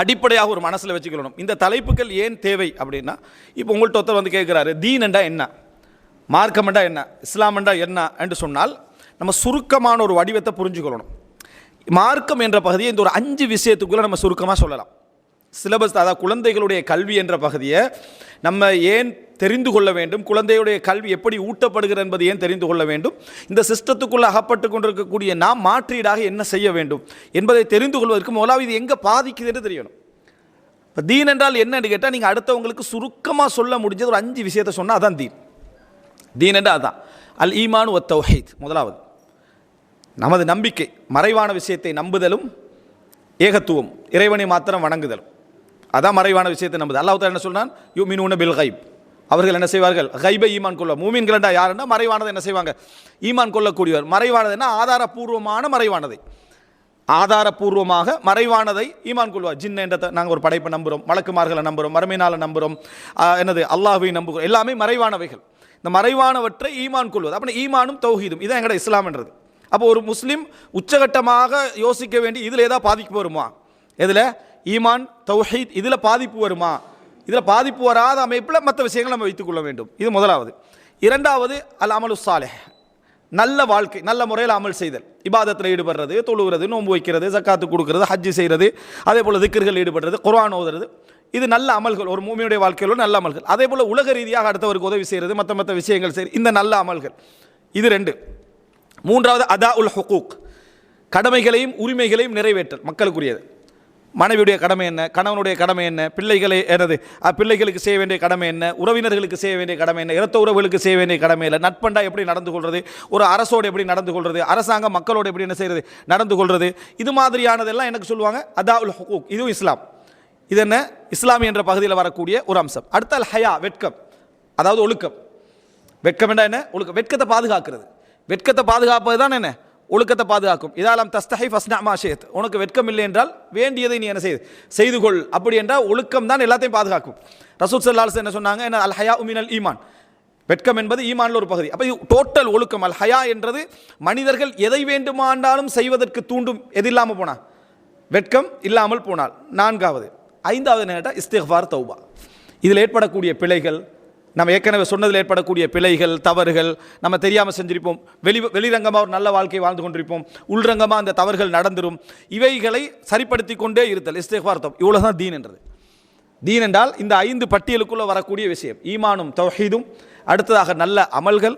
அடிப்படையாக ஒரு மனசில் வச்சுக்கணும் இந்த தலைப்புகள் ஏன் தேவை அப்படின்னா இப்போ உங்கள்கிட்ட ஒருத்தர் வந்து கேட்குறாரு தீனண்டா என்ன? மார்க்கமெண்டா என்ன? இஸ்லாமெண்டா என்ன? என்று சொன்னால் நம்ம சுருக்கமான ஒரு வடிவத்தை புரிஞ்சுக்கொள்ளணும். மார்க்கம் என்ற பகுதியை இந்த ஒரு அஞ்சு விஷயத்துக்குள்ளே நம்ம சுருக்கமாக சொல்லலாம். சிலபஸ் அதாவது குழந்தைகளுடைய கல்வி என்ற பகுதியை நம்ம ஏன் தெரிந்து கொள்ள வேண்டும்? குழந்தையுடைய கல்வி எப்படி ஊட்டப்படுகிறது என்பது ஏன் தெரிந்து கொள்ள வேண்டும்? இந்த சிஸ்டத்துக்குள்ளே அகப்பட்டு கொண்டிருக்கக்கூடிய நாம் மாற்றீடாக என்ன செய்ய வேண்டும்? என்பதை தெரிந்து கொள்வதற்கு முதலாவது இது எங்கே பாதிக்குதுன்னு தெரியணும். இப்போ தீன் என்றால் என்னன்னு கேட்டால் நீங்கள் அடுத்தவங்களுக்கு சுருக்கமாக சொல்ல முடிஞ்சது ஒரு அஞ்சு விஷயத்தை சொன்னால் அதான் தீன். தீன் என்றால் அதான். அல் ஈமான் ஒத்த தௌஹீத் முதலாவது. நமது நம்பிக்கை மறைவான விஷயத்தை நம்புதலும் ஏகத்துவம் இறைவனை மாத்திரம் வணங்குதலும். அதான் மறைவான விஷயத்தை நம்புது. அல்லாஹ் என்ன சொன்னான் யூ மீன் பில் கைப் அவர்கள் என்ன செய்வார்கள்? கைபை ஈமான் கொள்ள மூமின்களண்டா யாருன்னா மறைவானதை என்ன செய்வாங்க? ஈமான் கொள்ளக்கூடியவர். மறைவானதுன்னா ஆதாரப்பூர்வமான ஆதாரபூர்வமான மறைவானதை. ஆதாரபூர்வமாக மறைவானதை ஈமான் கொள்வார். ஜின் என்ற நாங்கள் ஒரு படைப்பை நம்புகிறோம் வழக்குமார்களை நம்புகிறோம் மறுமையினால் நம்புகிறோம் என்னது? அல்லாஹுவை நம்புகிறோம். எல்லாமே மறைவானவைகள். இந்த மறைவானவற்றை ஈமான் கொள்வது. அப்போ ஈமானும் தௌஹீதும். இதான் எங்களோட இஸ்லாம்ன்றது. அப்போ ஒரு முஸ்லீம் உச்சகட்டமாக யோசிக்க வேண்டி இதில் ஏதாவது பாதிக்கு வருமா? எதில்? ஈமான் தௌஹீத் இதில் பாதிப்பு வருமா? இதில் பாதிப்பு வராத அமைப்பில் மற்ற விஷயங்களை நம்ம வைத்துக்கொள்ள வேண்டும். இது முதலாவது. இரண்டாவது அல் அமலு சாலே நல்ல வாழ்க்கை நல்ல முறையில் அமல் செய்தல். இபாதத்தில் ஈடுபடுறது தொழுகிறது நோன்பு வைக்கிறது ஜக்காத்து கொடுக்கறது ஹஜ்ஜு செய்கிறது அதே போல் திக்கர்கள் ஈடுபடுறது குர்ஆன் ஓதுறது. இது நல்ல அமல்கள். ஒரு மூமியுடைய வாழ்க்கையில் நல்ல அமல்கள். அதே போல் உலக ரீதியாக அடுத்தவருக்கு உதவி செய்கிறது மற்ற மற்ற விஷயங்கள் செய்கிறது இந்த நல்ல அமல்கள். இது ரெண்டு. மூன்றாவது அதா உல் ஹுகூக். கடமைகளையும் உரிமைகளையும் நிறைவேற்றல் மக்களுக்குரியது. மனைவியுடைய கடமை என்ன? கணவனுடைய கடமை என்ன? பிள்ளைகளை என்னது? பிள்ளைகளுக்கு செய்ய வேண்டிய கடமை என்ன? உறவினர்களுக்கு செய்ய வேண்டிய கடமை என்ன? இரத்த உறவுகளுக்கு செய்ய வேண்டிய கடமை இல்லை நட்பண்டா எப்படி நடந்து கொள்வது ஒரு அரசோடு எப்படி நடந்து கொள்வது அரசாங்கம் மக்களோடு எப்படி என்ன செய்கிறது நடந்து கொள்வது இது மாதிரியானதெல்லாம் எனக்கு சொல்லுவாங்க. அதா உல் இதுவும் இஸ்லாம். இது என்ன? இஸ்லாமி என்ற பகுதியில் வரக்கூடிய ஒரு அம்சம். அடுத்த அல் ஹயா வெட்கம். அதாவது ஒழுக்கம். வெட்கம் என்ன என்ன? ஒழுக்கம். வெட்கத்தை பாதுகாக்கிறது. வெட்கத்தை பாதுகாப்பது தான் என்ன? ஒழுக்கத்தை பாதுகாக்கும். இதாலம் தஸ்தஹை ஃபஸ்னாமா ஷேத் உனக்கு வெட்கம் இல்லை என்றால் வேண்டியதை நீ என்ன செய்து செய்து கொள் அப்படி என்றால் ஒழுக்கம் தான் எல்லாத்தையும் பாதுகாக்கும். ரசூத் சல்லாஸ் என்ன சொன்னாங்க? என்ன? அல் ஹயா உமினல் ஈமான். வெட்கம் என்பது ஈமானில் ஒரு பகுதி. அப்போ டோட்டல் ஒழுக்கம். அல் ஹயா என்றது மனிதர்கள் எதை வேண்டுமானாலும் செய்வதற்கு தூண்டும். எது இல்லாமல் போனால் வெட்கம் இல்லாமல் போனால். நான்காவது. ஐந்தாவது என்ன கேட்டால் இஸ்திஃபார் தௌபா. இதில் ஏற்படக்கூடிய பிழைகள் நம்ம ஏற்கனவே சொன்னதில் ஏற்படக்கூடிய பிழைகள் தவறுகள் நம்ம தெரியாமல் செஞ்சிருப்போம். வெளி வெளிரங்கமாக ஒரு நல்ல வாழ்க்கை வாழ்ந்து கொண்டிருப்போம். உள்ரங்கமாக அந்த தவறுகள் நடந்துரும். இவைகளை சரிப்படுத்தி கொண்டே இருத்தல் இஸ்திஃபார் இவ்வளோ தான் தீன் என்றது. தீன் என்றால் இந்த ஐந்து பட்டியலுக்குள்ளே வரக்கூடிய விஷயம். ஈமானும் தௌஹீதும் அடுத்ததாக நல்ல அமல்கள்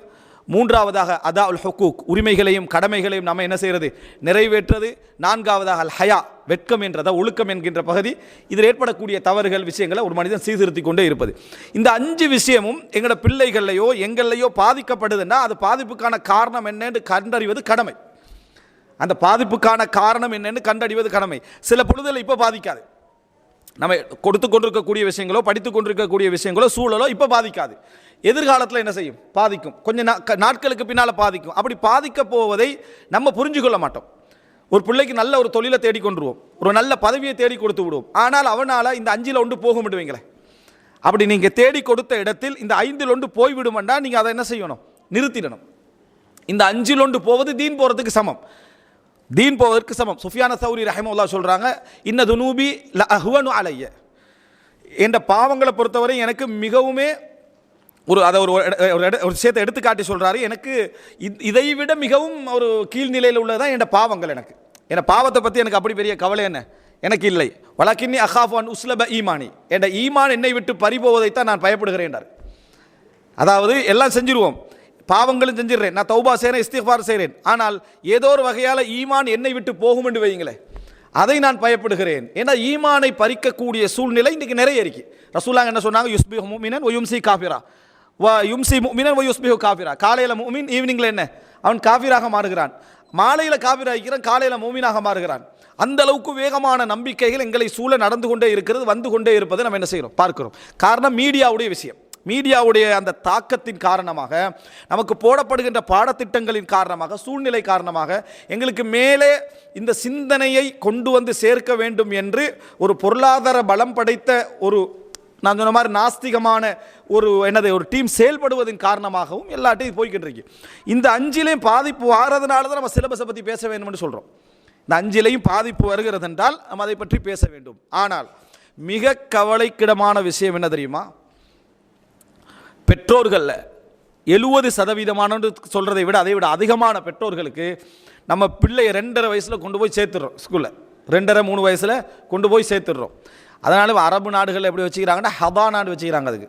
மூன்றாவதாக அதா உல் ஹுக்கூக். உரிமைகளையும் கடமைகளையும் நம்ம என்ன செய்கிறது நிறைவேற்றது. நான்காவதாக அல் ஹயா வெட்கம் என்றதா ஒழுக்கம் என்கின்ற பகுதி. இதில் ஏற்படக்கூடிய தவறுகள் விஷயங்களை ஒரு மனிதன் சீர்திருத்தி கொண்டே இருப்பது. இந்த அஞ்சு விஷயமும் எங்களோட பிள்ளைகள்லையோ எங்கள்லையோ பாதிக்கப்படுதுன்னா அது பாதிப்புக்கான காரணம் என்னன்னு கண்டறிவது கடமை. அந்த பாதிப்புக்கான காரணம் என்னன்னு கண்டறிவது கடமை. சில பொழுதுல இப்போ பாதிக்காது. நம்ம கொடுத்து கொண்டிருக்கக்கூடிய விஷயங்களோ படித்து கொண்டிருக்கக்கூடிய விஷயங்களோ சூழலோ இப்போ பாதிக்காது. எதிர்காலத்தில் என்ன செய்யும்? பாதிக்கும். கொஞ்சம் நா- க- நாட்களுக்கு பின்னால் பாதிக்கும். அப்படி பாதிக்க போவதை நம்ம புரிஞ்சு கொள்ள மாட்டோம். ஒரு பிள்ளைக்கு நல்ல ஒரு தொழிலை தேடி கொண்டுருவோம். ஒரு நல்ல பதவியை தேடி கொடுத்து விடுவோம். ஆனால் அவனால் இந்த அஞ்சில் ஒன்று போக முடியுங்களேன் அப்படி நீங்கள் தேடி கொடுத்த இடத்தில் இந்த ஐந்தில் ஒன்று போய்விடுமெண்டா நீங்கள் அதை என்ன செய்யணும்? நிறுத்திடணும். இந்த அஞ்சில் ஒன்று போவது தீன் போகிறதுக்கு சமம். தீன் போவதற்கு சமம். சுஃபியான சௌரி ரஹமுல்லா சொல்கிறாங்க இன்ன துனூபி ல அஹ்வனு அலைய. என்ற பாவங்களை பொறுத்தவரை எனக்கு மிகவுமே ஒரு அதை ஒரு ஒரு ஒரு விஷயத்தை எடுத்துக்காட்டி சொல்கிறாரு எனக்கு இத்- இதை விட மிகவும் ஒரு கீழ்நிலையில் உள்ளதான் என் பாவங்கள் எனக்கு. என் பாவத்தை பற்றி எனக்கு அப்படி பெரிய கவலை என்ன? எனக்கு இல்லை. வழக்கின்னி அஹாஃபான் உஸ்லப ஈமானி. என்ற ஈமான் என்னை விட்டு பறிபோவதைத்தான் நான் பயப்படுகிறேன் என்றார் அதாவது எல்லாம் செஞ்சிருவோம். பாவங்களும் செஞ்சிடுறேன். நான் தௌபா செய்கிறேன் இஸ்திஃபார் செய்கிறேன் ஆனால் ஏதோ ஒரு வகையால் ஈமான் என்னை விட்டு போகும் என்று வையுங்களேன். அதை நான் பயப்படுகிறேன். ஏன்னா ஈமானை பறிக்கக்கூடிய சூழ்நிலை இன்றைக்கி நிறைய இருக்கு. ரசூலாங்க என்ன சொன்னாங்க? யுஸ்பி முமினன் ஒ யும்சி காஃபிரா. வ யும்சி முமினன் ஒ யுஸ்பிஹு காஃபிரா. காலையில் மூமின் ஈவினிங்கில் என்ன? அவன் காஃபிராக மாறுகிறான். மாலையில் காஃபிராகிறான் காலையில் மூமினாக மாறுகிறான். அந்த அளவுக்கு வேகமான நம்பிக்கைகள் எங்களை சூழ நடந்து கொண்டே இருக்கிறது வந்து கொண்டே இருப்பதை நம்ம என்ன செய்கிறோம் பார்க்கிறோம். காரணம் மீடியாவுடைய விஷயம். மீடியாவுடைய அந்த தாக்கத்தின் காரணமாக நமக்கு போடப்படுகின்ற பாடத்திட்டங்களின் காரணமாக சூழ்நிலை காரணமாக எங்களுக்கு மேலே இந்த சிந்தனையை கொண்டு வந்து சேர்க்க வேண்டும் என்று ஒரு பொருளாதார பலம் படைத்த ஒரு நான் சொன்ன மாதிரி நாஸ்திகமான ஒரு என்னது ஒரு டீம் செயல்படுவதன் காரணமாகவும் எல்லாட்டையும் போய்கிட்டு இருக்கு இந்த அஞ்சிலையும் பாதிப்பு வாரதுனால தான் நம்ம சிலபஸை பற்றி பேச வேணும்னு சொல்கிறோம் இந்த அஞ்சிலையும் பாதிப்பு வருகிறது என்றால் நம்ம அதை பற்றி பேச வேண்டும். ஆனால் மிக கவலைக்கிடமான விஷயம் என்ன தெரியுமா? பெற்றோர்களில் எழுபது சதவீதமான சொல்கிறதை விட அதை விட அதிகமான பெற்றோர்களுக்கு நம்ம பிள்ளையை ரெண்டரை வயசில் கொண்டு போய் சேர்த்துடுறோம் ஸ்கூலில் ரெண்டரை மூணு வயசில் கொண்டு போய் சேர்த்துடுறோம். அதனால் அரபு நாடுகள் எப்படி வச்சுக்கிறாங்கன்னா ஹதா நாடு வச்சுக்கிறாங்க அதுக்கு.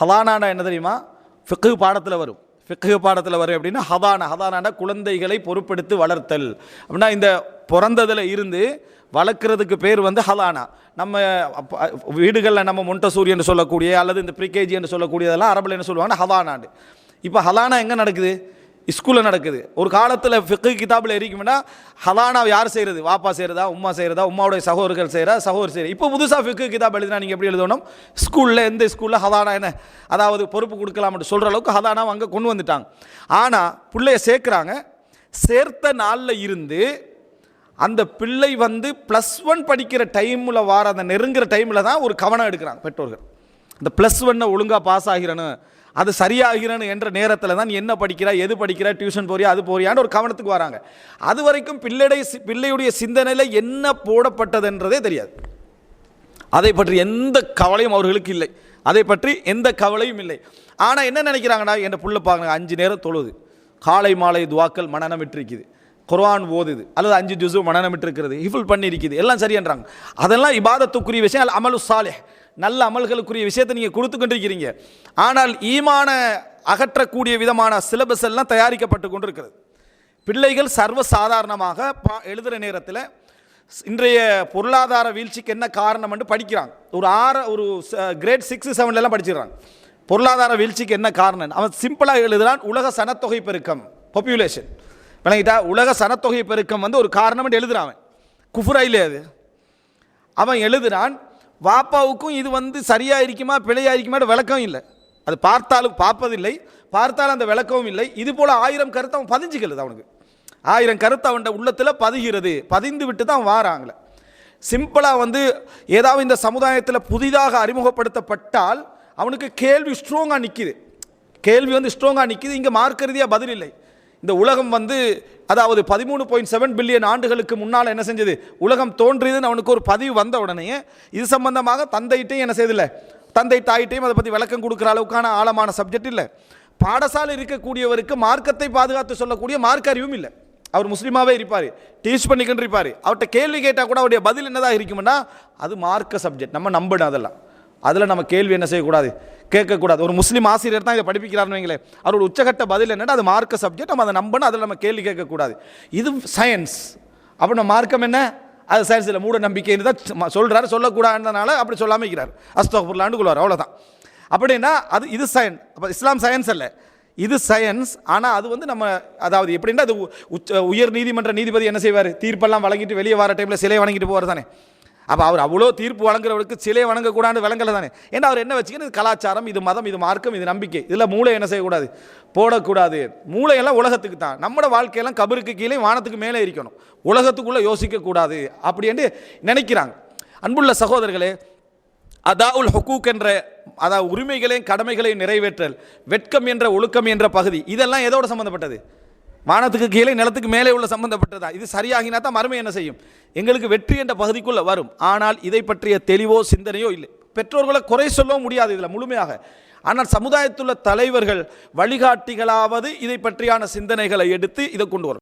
ஹதானாண்டா என்ன தெரியுமா? ஃபிக்கு பாடத்தில் வரும். ஃபிக்கு பாடத்தில் வரும் அப்படின்னா ஹதானா ஹதானாண்டா குழந்தைகளை பொறுப்படுத்தி வளர்த்தல். அப்படின்னா இந்த பிறந்ததில் இருந்து வளர்க்குறதுக்கு பேர் வந்து ஹலானா நம்ம வீடுகளில் நம்ம மொண்டசூரி என்று சொல்லக்கூடிய அல்லது இந்த ப்ரிகேஜி என்று சொல்லக்கூடியதெல்லாம் அரபில் என்ன சொல்லுவாங்கன்னா ஹதானாண்டு இப்போ ஹதானா எங்கே நடக்குது? ஸ்கூலில் நடக்குது. ஒரு காலத்தில் ஃபிக்கு கிதாபில் இருக்கும்னா ஹலானா யார் செய்கிறது வாப்பா செய்கிறதா உம்மா செய்கிறதா உம்மாவுடைய சகோதரர்கள் செய்கிறா சகோதரர் செய்கிற இப்போ புதுசாக ஃபிக்கு கிதாப் எழுதினா நீங்கள் எப்படி எழுதணும்? ஸ்கூலில் எந்த ஸ்கூலில் ஹலானா என்ன அதாவது பொறுப்பு கொடுக்கலாம்னு சொல்கிற அளவுக்கு ஹலானா அங்கே கொண்டு வந்துட்டாங்க. ஆனால் பிள்ளைய சேர்க்குறாங்க. சேர்த்த நாளில் இருந்து அந்த பிள்ளை வந்து ப்ளஸ் ஒன் படிக்கிற டைமில் வார அந்த நெருங்குற டைமில் தான் ஒரு கவனம் எடுக்கிறாங்க பெற்றோர்கள். இந்த ப்ளஸ் ஒன்னை ஒழுங்காக பாஸ் ஆகிறனு அது சரியாகிறனு என்ற நேரத்தில் தான் நீ என்ன படிக்கிறா எது படிக்கிறா டியூஷன் போறியா அது போறியான்னு ஒரு கவனத்துக்கு வராங்க. அது வரைக்கும் பிள்ளைடைய சி- பிள்ளையுடைய சிந்தனையில் என்ன போடப்பட்டதுன்றதே தெரியாது. அதை பற்றி எந்த கவலையும் அவர்களுக்கு இல்லை. அதை பற்றி எந்த கவலையும் இல்லை. ஆனால் என்ன நினைக்கிறாங்கன்னா என் புள்ள பாருங்க அஞ்சு நேரம் தொழுது. காலை மாலை துவாக்கள் மனநமிட்டிருக்குது குர்வான் ஓதுது அல்லது அஞ்சு ஜுசு மனநமிட்டிருக்கிறது ஹிஃபுல் பண்ணியிருக்குது எல்லாம் சரியன்றாங்க அதெல்லாம் இபாதத்துக்குரிய விஷயம் அல்ல அமலு சாலே நல்ல அமல்களுக்குரிய விஷயத்தை நீங்கள் கொடுத்து கொண்டிருக்கிறீங்க ஆனால் ஈமான அகற்றக்கூடிய விதமான சிலபஸ் எல்லாம் தயாரிக்கப்பட்டு கொண்டிருக்கிறது. பிள்ளைகள் சர்வ சாதாரணமாக பா எழுதுகிற நேரத்தில் இன்றைய பொருளாதார வீழ்ச்சிக்கு என்ன காரணம் என்று படிக்கிறாங்க. ஒரு ஆறு ஒரு கிரேட் சிக்ஸ் செவன்லலாம் படிச்சிடுறாங்க. பொருளாதார வீழ்ச்சிக்கு என்ன காரணம் அவன் சிம்பிளாக எழுதுகிறான் உலக சனத்தொகை பெருக்கம் பாப்புலேஷன் விளங்கிட்டா உலக சனத்தொகை பெருக்கம் வந்து ஒரு காரணம் எழுதுறான் அவன். குஃபுரா அது? அவன் எழுதுறான் வாப்பாவுக்கும் இது வந்து சரியாக இருக்குமா பிழையாக இருக்குமா விளக்கம் இல்லை. அது பார்த்தாலும் பார்ப்பதில்லை பார்த்தாலும் அந்த விளக்கமும் இல்லை. இது போல் ஆயிரம் கருத்து அவன் பதிஞ்சுக்கிறது அவனுக்கு. ஆயிரம் கருத்து அவன் உள்ளத்தில் பதிகிறது பதிந்து விட்டு தான் வாராங்களே சிம்பிளாக வந்து ஏதாவது இந்த சமுதாயத்தில் புதிதாக அறிமுகப்படுத்தப்பட்டால் அவனுக்கு கேள்வி ஸ்ட்ராங்காக நிற்கிது கேள்வி வந்து ஸ்ட்ராங்காக நிற்கிது இங்கே மார்க்கரீதியாக பதில் இல்லை. இந்த உலகம் வந்து அதாவது பதிமூணு பாயிண்ட் செவன் பில்லியன் ஆண்டுகளுக்கு முன்னால் என்ன செஞ்சது? உலகம் தோன்றியதுன்னு அவனுக்கு ஒரு பதிவு வந்த உடனே இது சம்பந்தமாக தந்தையிட்டையும் என்ன செய்தில்லை? தந்தை தாயிட்டையும் அதை பற்றி விளக்கம் கொடுக்குற அளவுக்கான ஆழமான சப்ஜெக்ட் இல்லை. பாடசாலை இருக்கக்கூடியவருக்கு மார்க்கத்தை பாதுகாத்து சொல்லக்கூடிய மார்க்க அறிவும் இல்லை. அவர் முஸ்லீமாகவே இருப்பார் டீச் பண்ணிக்கிட்டு இருப்பார். அவர்கிட்ட கேள்வி கேட்டால் கூட அவருடைய பதில் என்னதாக இருக்கும்னா அது மார்க்க சப்ஜெக்ட் நம்ம நம்பணும் அதெல்லாம். அதில் நம்ம கேள்வி என்ன செய்யக்கூடாது? கேட்கக்கூடாது. ஒரு முஸ்லீம் ஆசிரியர் தான் இதை படிப்பிக்கிறார்னு வைங்களேன் அவரோட உச்சகட்ட பதில் என்னென்னா அது மார்க்க சப்ஜெக்ட் நம்ம அதை நம்பணும் அதில் நம்ம கேள்வி கேட்கக்கூடாது. இது சயின்ஸ் அப்போ நம்ம மார்க்கம் என்ன? அது சயின்ஸில் மூட நம்பிக்கைன்னு தான் சொல்கிறாரு சொல்லக்கூடாதுனால அப்படி சொல்லாமல் இருக்கிறார். அஸ்தகுர்லாண்டு கொள்வார் அவ்வளோதான் அப்படின்னா அது இது சயின்ஸ் அப்போ இஸ்லாம் சயின்ஸ் அல்ல. இது சயின்ஸ் ஆனால் அது வந்து நம்ம அதாவது எப்படின்னா அது உச்ச உயர் நீதிமன்ற நீதிபதி என்ன செய்வார்? தீர்ப்பெல்லாம் வழங்கிட்டு வெளியே வர டைமில் சிலை வணங்கிட்டு போவார் தானே. அப்போ அவர் அவ்வளோ தீர்ப்பு வழங்குறவருக்கு சிலை வணங்கக்கூடாது விளங்கல தானே? ஏன்னா அவர் என்ன வச்சுக்கணும்? இது கலாச்சாரம் இது மதம் இது மார்க்கம் இது நம்பிக்கை. இதில் மூளை என்ன செய்யக்கூடாது? போடக்கூடாது. மூளையெல்லாம் உலகத்துக்கு தான். நம்மளோட வாழ்க்கையெல்லாம் கபருக்கு கீழே வானத்துக்கு மேலே இருக்கணும். உலகத்துக்குள்ளே யோசிக்கக்கூடாது அப்படின்னு நினைக்கிறாங்க. அன்புள்ள சகோதரர்களே அதாவுல் ஹக்கூக் என்ற அதாவது உரிமைகளையும் கடமைகளையும் நிறைவேற்றல் வெட்கம் என்ற ஒழுக்கம் என்ற பகுதி இதெல்லாம் எதோட சம்மந்தப்பட்டது வானத்துக்கு கீழே நிலத்துக்கு மேலே உள்ள சம்பந்தப்பட்டதா? இது சரியாகினா தான் மறுமை என்ன செய்யும்? எங்களுக்கு வெற்றி என்ற பகுதிக்குள்ளே வரும். ஆனால் இதை பற்றிய தெளிவோ சிந்தனையோ இல்லை. பெற்றோர்களை குறை சொல்லவும் முடியாது இதில் முழுமையாக. ஆனால் சமுதாயத்துள்ள தலைவர்கள் வழிகாட்டிகளாவது இதை பற்றியான சிந்தனைகளை எடுத்து இதை கொண்டு வரும்